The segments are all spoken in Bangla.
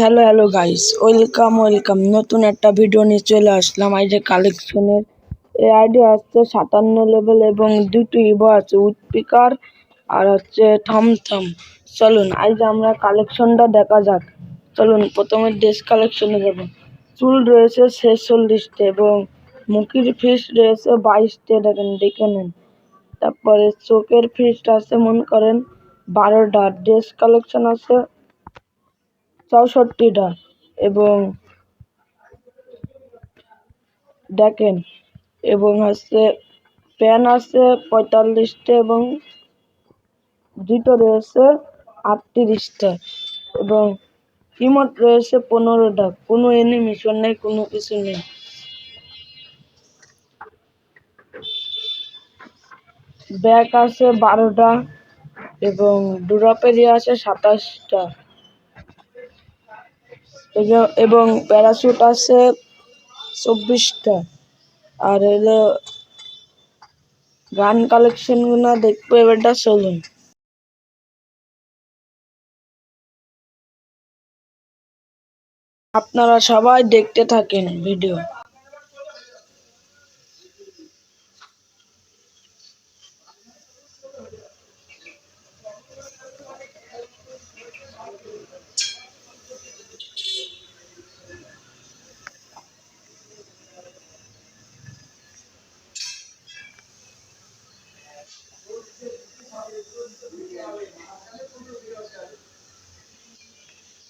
Hello hello guys welcome welcome নতুন একটা ভিডিও নিয়ে চলে আসলাম। যে কালেকশনের এই আইডি আসছে, সাতান্ন লেভেল এবং দুটো ইভো আছে উৎপিকার আর হচ্ছে থমথম চলুন, আজ আমরা কালেকশনটা দেখা যাক। চলুন, প্রথমে ড্রেস কালেকশনে যাব। চুল রয়েছে ছেচল্লিশটা এবং মুখির ফিস রয়েছে বাইশটা, দেখেন, দেখে নেন। তারপরে চোখের ফিস্ট আছে, মনে করেন, বারোটা। ড্রেস কালেকশন আছে চৌষট্টিটা এবং দেখেন, এবং হচ্ছে প্যান আছে পঁয়তাল্লিশটা এবং জুতো রয়েছে আটত্রিশটা এবং ইমোট রয়েছে পনেরোটা কোনো এনিমেশন নেই, কোনো কিছু নেই। ব্যাগ আছে বারোটা এবং ডুরাপেরি আছে সাতাশটা। এবং প্যারাশুট আছে চব্বিশটা। আর হলো গান কালেকশন কালেকশনগুলো দেখব, এবারটা চলুন। আপনারা সবাই দেখতে থাকেন ভিডিও।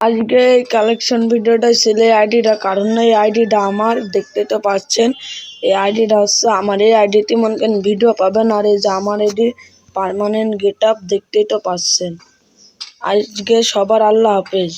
আজকে এই কালেকশন ভিডিওটা ছেলে আইডিটা কারণ এই আইডিটা আমার, দেখতে তো পাচ্ছেন। এই আইডিটা হচ্ছে আমার, এই আইডিতে মনে করেন ভিডিও পাবেন, আর এই যে আমার এডি পারমানেন্ট গেট আপ দেখতেই তো পাচ্ছেন। আজকে সবার আল্লাহ হাফেজ।